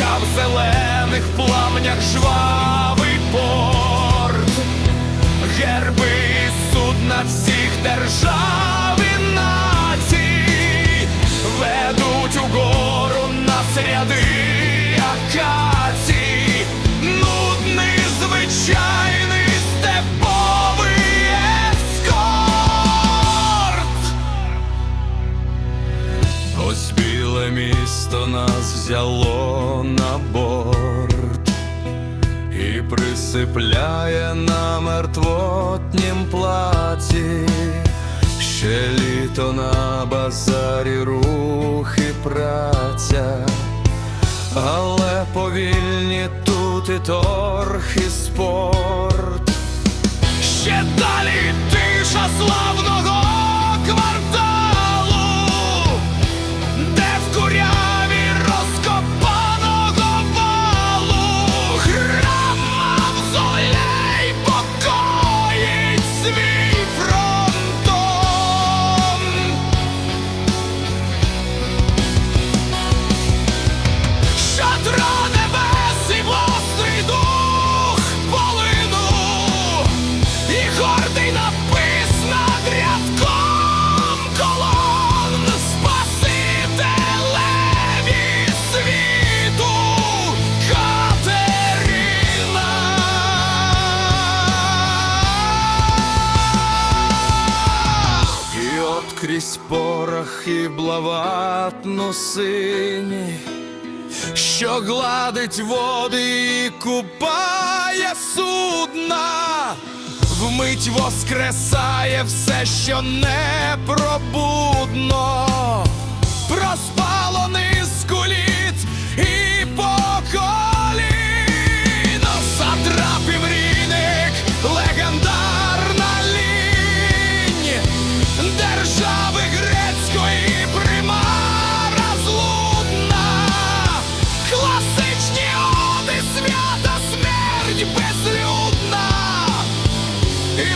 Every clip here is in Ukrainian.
а в зелених пламнях жвавий біле місто нас взяло на борт і присипляє на мертвотнім плаці. Ще літо на базарі рух і праця, але повільні тут і торг, і спорт. Ще далі порох і блаватну сині що гладить води і купає судна, вмить воскресає все, що непробудно,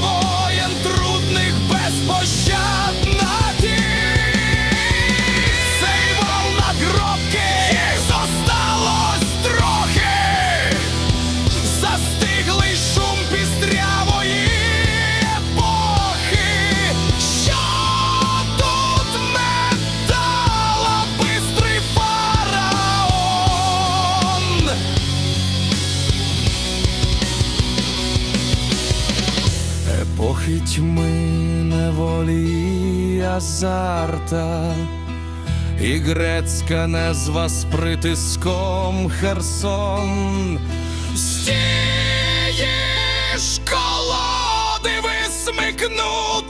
воєн трудних безпощадна Епохи тьми неволі азарта. І грецька незва з притиском Херсон. стієш колоди висмикнути